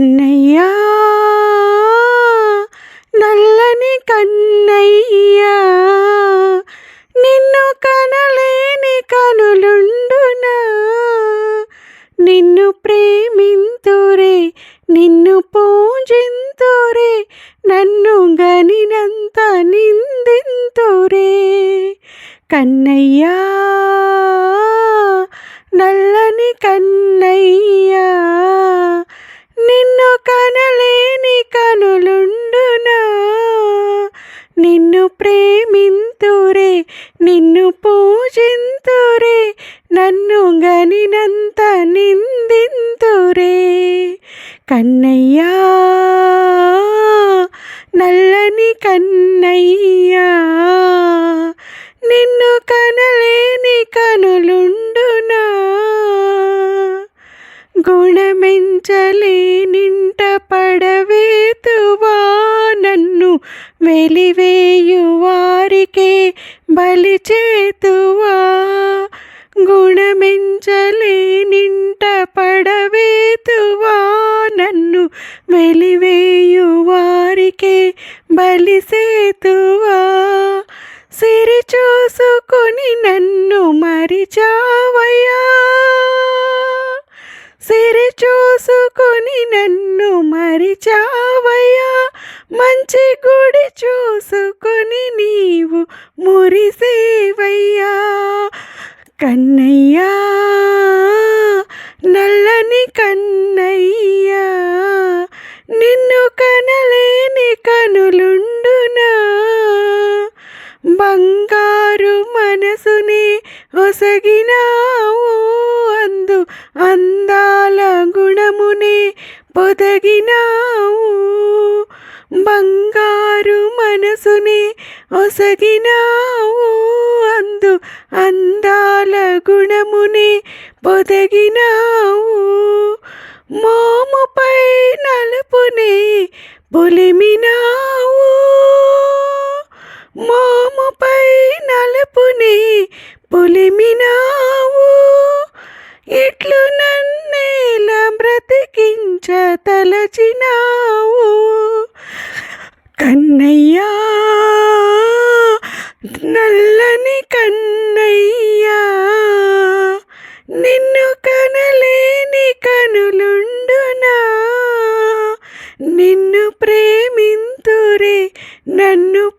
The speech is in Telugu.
కన్నయ్యా నల్లని కన్నయ్యా నిన్ను కనలేని కనులుండునా? నిన్ను ప్రేమింతురే నిన్ను పూజింతురే నన్ను గనినంత నిందింతురే. కన్నయ్యా నల్లని కన్నయ్యా నిన్ను కనలేని కనులుండునా? నిన్ను ప్రేమింతురే నిన్ను పూజింతురే నన్ను గనినంత నిందింతురే. కన్నయ్యా నల్లని కన్నయ్యా నిన్ను కనలేని కనులుండునా గుణమెంచలేనింట పడవేతువా నన్ను వెలివేయు వారికే బలి చేతువా గుణమెంచలేనింట పడవేతువా నన్ను వెలివేయు వారికే బలి సేతువా సిరి చూసుకొని నన్ను మరిచావయా చూసుకొని నన్ను మరిచావయ్యా. మంచి గుడి చూసుకొని నీవు మురిసేవయ్యా. కన్నయ్యా నల్లని కన్నయ్యా. నిన్ను కనలేని కనులుండునా. బంగారు మనసునే ఒసగినావు అందు అందు పొదగినావు బంగారు మనసునే ఒసగినావు. అందు అందాల గుణమునే పొదగినావు మోముపై నలుపునే పొలిమినావు మోముపై తలచినావు కన్నయ్యా నల్లని కన్నయ్యా నిన్ను కనలేని కనులుండునా? నిన్ను ప్రేమింతురే నన్ను